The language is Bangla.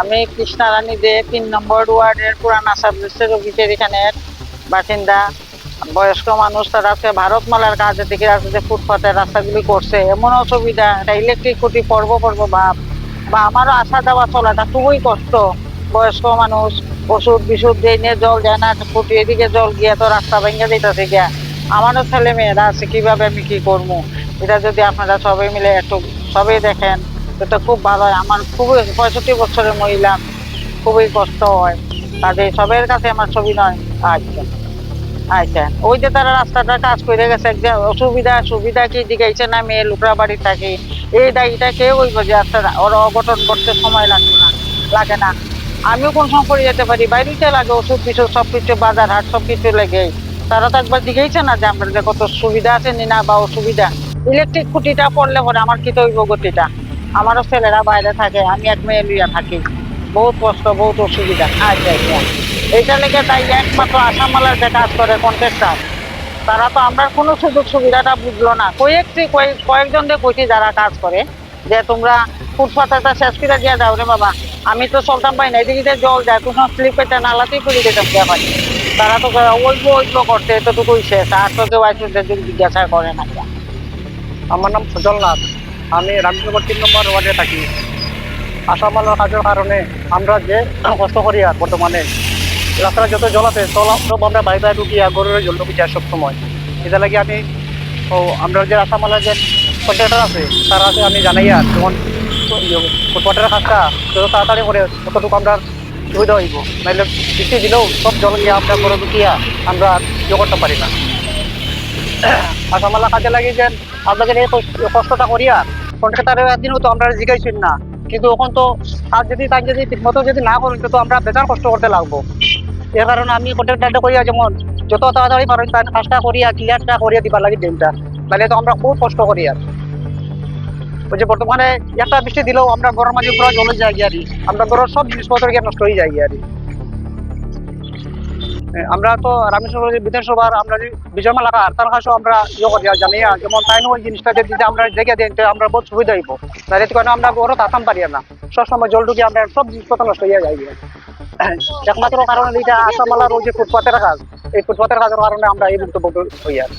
আমি কৃষ্ণারানী দে তিন নম্বর ওয়ার্ডের পুরানা সাবজেক্টের অফিসের এখানে বাসিন্দা, বয়স্ক মানুষ, তারা আজকে ভারতমালার কাজের দিকে আছে যে ফুটপাতের রাস্তাগুলি করছে। এমন অসুবিধা এটা ইলেকট্রিক খুঁটি, পর্ব পর্ব, ভাব। বা আমারও আসা যাওয়া চলাটা খুবই কষ্ট। বয়স্ক মানুষ, ওষুধ বিশুদ্ধ দিয়ে নিয়ে জল যায় না, খুঁটি এদিকে জল গিয়ে তো রাস্তা ভেঙে দিতেছে গিয়া। আমারও ছেলে মেয়েরা আছে, কীভাবে আমি কি করব? এটা যদি আপনারা সবাই মিলে একটু, সবাই দেখেন। এটা খুব ভালো হয়। আমার খুবই পঁয়ষট্টি বছরের মহিলা, খুবই কষ্ট হয়। কাজে সবের কাছে আমার ছবি নয়। আচ্ছা আচ্ছা। ওই যে তারা রাস্তাটা কাজ করে গেছে, যে অসুবিধা, সুবিধা কি দিকেছে না মেয়ে লুকরা বাড়ি থাকে? এই দায়ীটা কে ওই যে আস্তে ওরা অঘটন করতে সময় লাগবে না, লাগে না। আমিও কোন সময় করে যেতে পারি? বাইরেতে লাগে, ওষুধ কিছু সব কিছু বাজার হাট সব কিছু লেগে। তারা তো একবার দিকেইছে না যে আমাদের কত সুবিধা আছে নি না বা অসুবিধা। ইলেকট্রিক খুঁটিটা পড়লে পরে আমার কি তৈব গতিটা? আমারও ছেলেরা বাইরে থাকে, আমি এক মেয়ে লইয়া থাকি। বহুত কষ্ট, বহুত অসুবিধা। আচ্ছা আচ্ছা এইটা লেগে তাই একমাত্র আসামালার যে কাজ করে কন্ট্রাক্টর তারা তো আমরা কোনো সুযোগ সুবিধাটা বুঝলো না। কয়েকটি, কয়েক কয়েকজনদের কইছি যারা কাজ করে, যে তোমরা ফুটপাথটা শেষ করে দিয়ে যাও রে বাবা। আমি তো চলতাম পাই না, এদিকে জল যায় কোনো স্লিপ এটা নালাতেই করে দিতাম দেওয়া পারি তারা তো অল্প অল্প করতে এতটুকুই শেষ, আর তো কেউ আসলে জিজ্ঞাসা করে না। আমার নাম সুজল নাথ। আমি রামনগর তিন নম্বর ওয়ার্ডে থাকি। আসামালার কাজের কারণে আমরা যে কষ্ট করি আর বর্তমানে রাস্তায় যত জল আছে সব সব আমরা বাড়ি বাড়ি ঢুকিয়া গরুর জল ঢুকি সব সময় এটা লাগে আমি, ও, আমরা যে আসামালার যে কন্ট্রাক্টর আছে, তারা আছে আমি জানাই আর যেমন ফুটপাথের কাজটা যত তাড়াতাড়ি করে ততটুকু আমরা সুবিধা হইব নাহলে বৃষ্টি দিলেও সব জল গিয়ে আমরা গরু ঢুকিয়া আমরা ইয়ে করতে পারি না। কাজে কষ্টটা করিয়া আমরা না। কিন্তু এখন তো যদি তাই যদি যদি না করেন, তো আমরা কষ্ট করতে লাগবো। এর কারণে আমি কন্ট্রাক্টারটা করিয়া যেমন যত তাড়াতাড়ি পারেন, তার কাজটা করিয়া, ক্লিয়ারটা করিয়া দিবার লাগে দিনটা। নাহলে তো আমরা খুব কষ্ট করি আর যে বর্তমানে একটা বৃষ্টি দিলেও আমরা ঘরের মাঝে পুরো জলে যাই গিয়ারি আমরা ঘরের সব জিনিসপত্র নষ্ট হয়ে গিয়ারি আমরা তো রামেশ্বর বিধানসভার আমরা বিজয় মালা তার কাছেও আমরা ইয়ে করি জানি যেমন তাই নয়, জিনিসটা যদি আমরা দেখে দিই আমরা বহুত সুবিধা হইব। তাহলে কারণে আমরা ওরা আসাম পারি না সবসময় জল ঢুকে আমরা সব জিনিসপত্র নষ্ট হয়ে যাই। একমাত্র কারণ এটা আসামালার ওই যে ফুটপাতের কাজ, এই ফুটপাতের কাজের কারণে আমরা এই ভুক্তভোগী হই আর